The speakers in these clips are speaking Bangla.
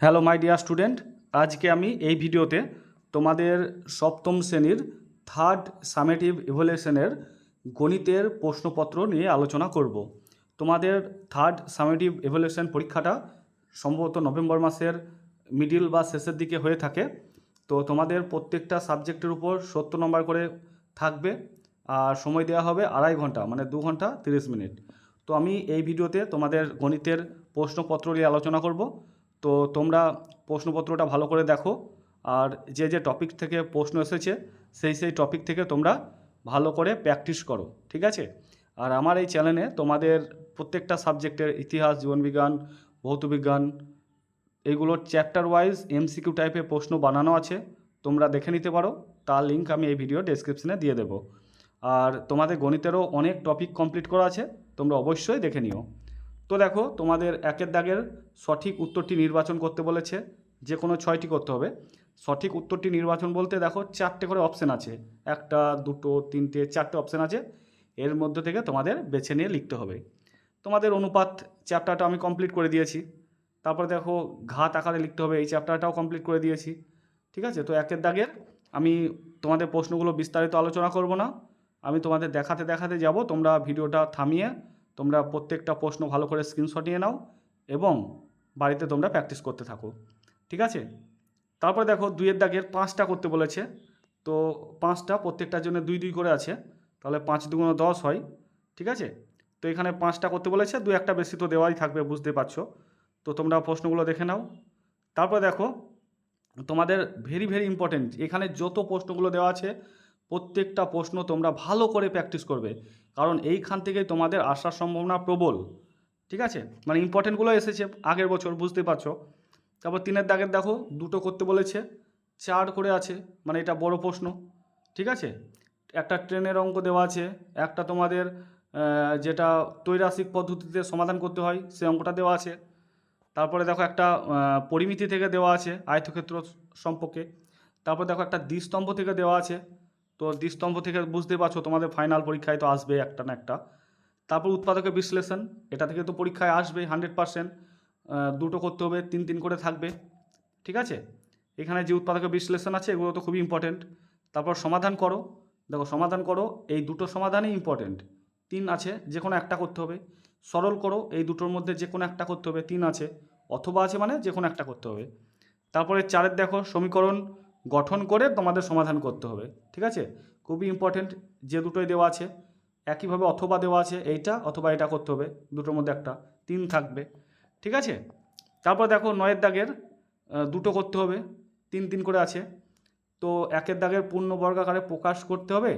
হ্যালো মাই ডিয়ার স্টুডেন্ট, আজকে আমি এই ভিডিওতে তোমাদের সপ্তম শ্রেণির থার্ড সামেটিভ ইভ্যালুয়েশনের গণিতের প্রশ্নপত্র নিয়ে আলোচনা করব। তোমাদের থার্ড সামেটিভ ইভ্যালুয়েশন পরীক্ষাটা সম্ভবত নভেম্বর মাসের মিডিল বা শেষের দিকে হয়ে থাকে। তো তোমাদের প্রত্যেকটা সাবজেক্টের উপর সত্তর নম্বর করে থাকবে আর সময় দেওয়া হবে আড়াই ঘণ্টা মানে দু ঘণ্টা তিরিশ মিনিট। তো আমি এই ভিডিওতে তোমাদের গণিতের প্রশ্নপত্র নিয়ে আলোচনা করব। তো তোমরা প্রশ্নপত্রটা ভালো করে দেখো। আর যে যে টপিক থেকে প্রশ্ন এসেছে, সেই সেই টপিক থেকে তোমরা ভালো করে প্র্যাকটিস করো, ঠিক আছে? আর আমার এই চ্যানেলে তোমাদের প্রত্যেকটা সাবজেক্টের ইতিহাস, জীবনবিজ্ঞান, ভৌতবিজ্ঞান এইগুলোর চ্যাপ্টার ওয়াইজ এমসিকিউ টাইপের প্রশ্ন বানানো আছে, তোমরা দেখে নিতে পারো। তার লিঙ্ক আমি এই ভিডিও ডেসক্রিপশনে দিয়ে দেবো। আর তোমাদের গণিতেরও অনেক টপিক কমপ্লিট করা আছে, তোমরা অবশ্যই দেখে নিও। তো দেখো, তোমাদের একের দাগের সঠিক উত্তরটি নির্বাচন করতে বলেছে, যে কোনো ছয়টি করতে হবে। সঠিক উত্তরটি নির্বাচন বলতে দেখো, চারটে করে অপশান আছে। একটা, দুটো, তিনটে, চারটে অপশান আছে। এর মধ্যে থেকে তোমাদের বেছে নিয়ে লিখতে হবে। তোমাদের অনুপাত চ্যাপ্টারটা আমি কমপ্লিট করে দিয়েছি। তারপরে দেখো, ঘাত আকারে লিখতে হবে, এই চ্যাপ্টারটাও কমপ্লিট করে দিয়েছি। ঠিক আছে? তো একের দাগের আমি তোমাদের প্রশ্নগুলো বিস্তারিত আলোচনা করব না। আমি তোমাদের দেখাতে দেখাতে যাব, তোমরা ভিডিওটা থামিয়ে তোমরা প্রত্যেকটা প্রশ্ন ভালো করে স্ক্রিনশট নিয়ে নাও এবং বাড়িতে তোমরা প্র্যাকটিস করতে থাকো, ঠিক আছে? তারপরে দেখো দুইয়ের দাগের পাঁচটা করতে বলেছে, তো পাঁচটা প্রত্যেকটার জন্য দুই দুই করে আছে, তাহলে পাঁচ দুগুণ দশ হয়, ঠিক আছে? তো এখানে পাঁচটা করতে বলেছে, দু একটা বেশি তো দেওয়াই থাকবে, বুঝতে পারছ? তো তোমরা প্রশ্নগুলো দেখে নাও। তারপরে দেখো, তোমাদের ভেরি ভেরি ইম্পর্টেন্ট এখানে যত প্রশ্নগুলো দেওয়া আছে প্রত্যেকটা প্রশ্ন তোমরা ভালো করে প্র্যাকটিস করবে। কারণ এইখান থেকেই তোমাদের আসার সম্ভাবনা প্রবল। ঠিক আছে? মানে ইম্পর্টেন্টগুলো এসেছে আগের বছর, বুঝতে পারছ? তারপর তিনের দাগের দেখো, দুটো করতে বলেছে, চার করে আছে মানে এটা বড় প্রশ্ন। ঠিক আছে? একটা ট্রেনের অঙ্ক দেওয়া আছে, একটা তোমাদের যেটা তৈরাসিক পদ্ধতিতে সমাধান করতে হয়, সে অঙ্কটা দেওয়া আছে। তারপরে দেখো একটা পরিমিতি থেকে দেওয়া আছে আয়তক্ষেত্র সম্পর্কে। তারপর দেখো একটা দ্বিস্তম্ভ থেকে দেওয়া আছে। তো দ্বিস্তম্ভ থেকে বুঝতে পারছ, তোমাদের ফাইনাল পরীক্ষায় তো আসবে একটা না একটা। তারপর উৎপাদকের বিশ্লেষণ, এটা থেকে তো পরীক্ষায় আসবে হান্ড্রেড পারসেন্ট দুটো করতে হবে, তিন তিন করে থাকবে, ঠিক আছে? এখানে যে উৎপাদকের বিশ্লেষণ আছে, এগুলো তো খুবই ইম্পর্টেন্ট তারপর সমাধান করো, দেখো সমাধান করো, এই দুটো সমাধানই ইম্পর্টেন্ট তিন আছে, যে কোনো একটা করতে হবে। সরল করো, এই দুটোর মধ্যে যে কোনো একটা করতে হবে, তিন আছে, অথবা আছে মানে যে কোনো একটা করতে হবে। তারপরে চারের দেখো, সমীকরণ গঠন করে তোমাদের সমাধান করতে হবে, ঠিক আছে? খুবই ইম্পর্টেন্ট যে দুটোই দেওয়া আছে। একইভাবে অথবা দেওয়া আছে, এইটা অথবা এটা করতে হবে, দুটোর মধ্যে একটা, তিন থাকবে, ঠিক আছে? তারপর দেখো নয়ের দাগের দুটো করতে হবে, তিন তিন করে আছে। তো একের দাগের পূর্ণ বর্গাকারে প্রকাশ করতে হবে,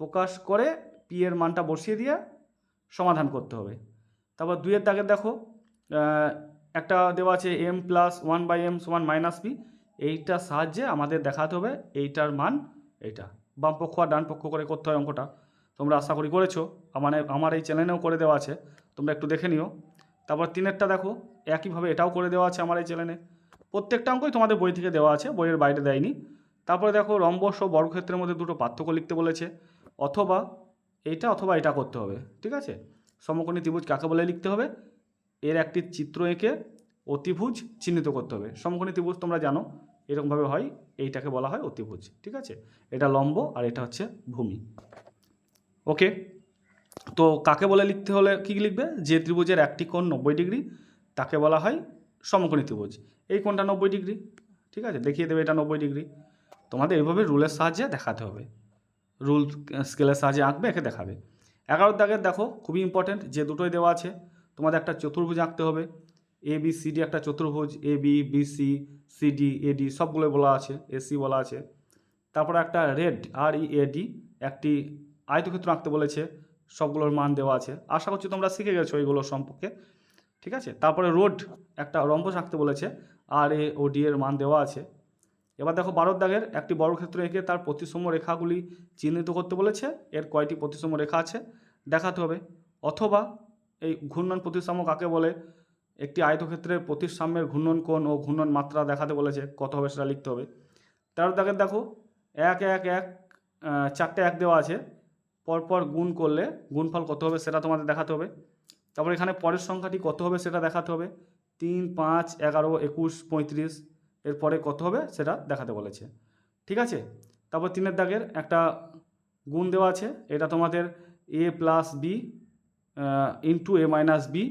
প্রকাশ করে পি এর মানটা বসিয়ে দিয়ে সমাধান করতে হবে। তারপর দুইয়ের দাগের দেখো একটা দেওয়া আছে M plus one by M সমান মাইনাস বি এইটার সাহায্যে আমাদের দেখাতে হবে এইটার মান এইটা। বাম পক্ষ আর ডান পক্ষ করে করতে হয় অঙ্কটা। তোমরা আশা করি করেছ। আমার আমার এই চ্যানেলেও করে দেওয়া আছে। তোমরা একটু দেখে নিও। তারপর তিনেরটা দেখো। একইভাবে এটাও করে দেওয়া আছে আমার এই চ্যানেলে। প্রত্যেকটা অঙ্কই তোমাদের বই থেকে দেওয়া আছে, বইয়ের বাইরে দেয়নি। তারপরে দেখো রম্বস ও বর্গক্ষেত্রের মধ্যে দুটো পার্থক্য লিখতে বলেছে। অথবা এইটা অথবা এটা করতে হবে, ঠিক আছে? সমকোণী ত্রিভুজ কাকে বলে লিখতে হবে? এর একটি চিত্র এঁকে অতিভুজ চিহ্নিত করতে হবে। সমকোণী ত্রিভুজ তোমরা জানো। এরকমভাবে হয়, এইটাকে বলা হয় অতিভুজ, ঠিক আছে? এটা লম্ব আর এটা হচ্ছে ভূমি। ওকে? তো কাকে বলে লিখতে হলে কী লিখবে? যে ত্রিভুজের একটি কোণ নব্বই ডিগ্রি, তাকে বলা হয় সমকোণী ত্রিভুজ। এই কোণটা নব্বই ডিগ্রি, ঠিক আছে? দেখিয়ে দেবে এটা নব্বই ডিগ্রি। তোমাদের এইভাবে রুলের সাহায্যে দেখাতে হবে। রুল স্কেলের সাহায্যে আঁকবে, একে দেখাবে। এগারো দাগের দেখো, খুবই ইম্পর্টেন্ট যে দুটোই দেওয়া আছে, তোমাদের একটা চতুর্ভুজ আঁকতে হবে। এ বি সি ডি একটা চতুর্ভুজ A B B C C D A D সবগুলো বলা আছে এসি বলা আছে। তারপর একটা red R E A D একটি আয়তক্ষেত্র আঁকতে বলেছে, সবগুলোর মান দেওয়া আছে। আশা করছি তোমরা শিখে গেছো এইগুলো সম্পর্কে, ঠিক আছে? তারপরে রোড, একটা রম্বস আঁকতে বলেছে আর এ ও ডি এর মান দেওয়া আছে। এবার দেখো বারোর দাগের একটি বর্গক্ষেত্র এঁকে তার প্রতিসম রেখাগুলি চিহ্নিত করতে বলেছে, এর কয়টি প্রতিসম রেখা আছে, দেখাতে হবে। অথবা এই ঘূর্ণন প্রতিসম কাকে বলে? একটি আয়তক্ষেত্রের প্রতিসাম্যের ঘূর্ণন কোণ ও ঘূর্ণন মাত্রা দেখাতে বলেছে, কত হবে সেটা লিখতে হবে। তেরোর দাগের দেখো, এক এক এক চারটে এক দেওয়া আছে, পরপর গুণ করলে গুণফল কত হবে সেটা তোমাদের দেখাতে হবে। তারপর এখানে পরের সংখ্যাটি কত হবে সেটা দেখাতে হবে, তিন, পাঁচ, এগারো, একুশ, পঁয়ত্রিশ, এরপরে কত হবে সেটা দেখাতে বলেছে। ঠিক আছে? তারপর তিনের দাগের একটা গুণ দেওয়া আছে, এটা তোমাদের A plus B into A minus B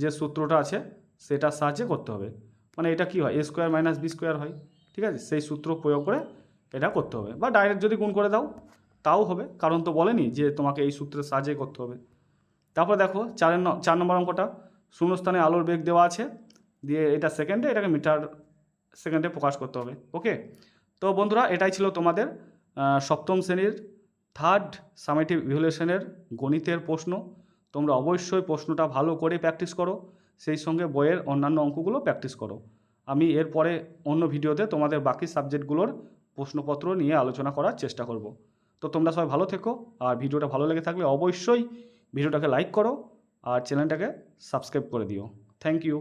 যে সূত্রটা আছে, সেটার সাহায্যে করতে হবে। মানে এটা কি হয়? A square minus B square হয়, ঠিক আছে? সেই সূত্র প্রয়োগ করে এটা করতে হবে। বা ডাইরেক্ট যদি গুণ করে দাও, তাও হবে। কারণ তো বলেনি যে তোমাকে এই সূত্রের সাহায্যে করতে হবে। তারপর দেখো, চারের চার নম্বর অঙ্কটা, শূন্যস্থানে আলোর বেগ দেওয়া আছে। দিয়ে এটা সেকেন্ডে এটাকে মিটার সেকেন্ডে প্রকাশ করতে হবে। ওকে তো বন্ধুরা, এটাই ছিল তোমাদের সপ্তম শ্রেণির থার্ড সামেটিভ ইভ্যালুয়েশনের গণিতের প্রশ্ন। তোমরা অবশ্যই প্রশ্নটা ভালো করে প্র্যাকটিস করো, সেই সঙ্গে বইয়ের অন্যান্য অঙ্কগুলো প্র্যাকটিস করো। আমি এরপরে অন্য ভিডিওতে তোমাদের বাকি সাবজেক্টগুলোর প্রশ্নপত্র নিয়ে আলোচনা করার চেষ্টা করব। তো তোমরা সবাই ভালো থেকো, আর ভিডিওটা ভালো লেগে থাকলে অবশ্যই ভিডিওটাকে লাইক করো, আর চ্যানেলটাকে সাবস্ক্রাইব করে দিও। Thank you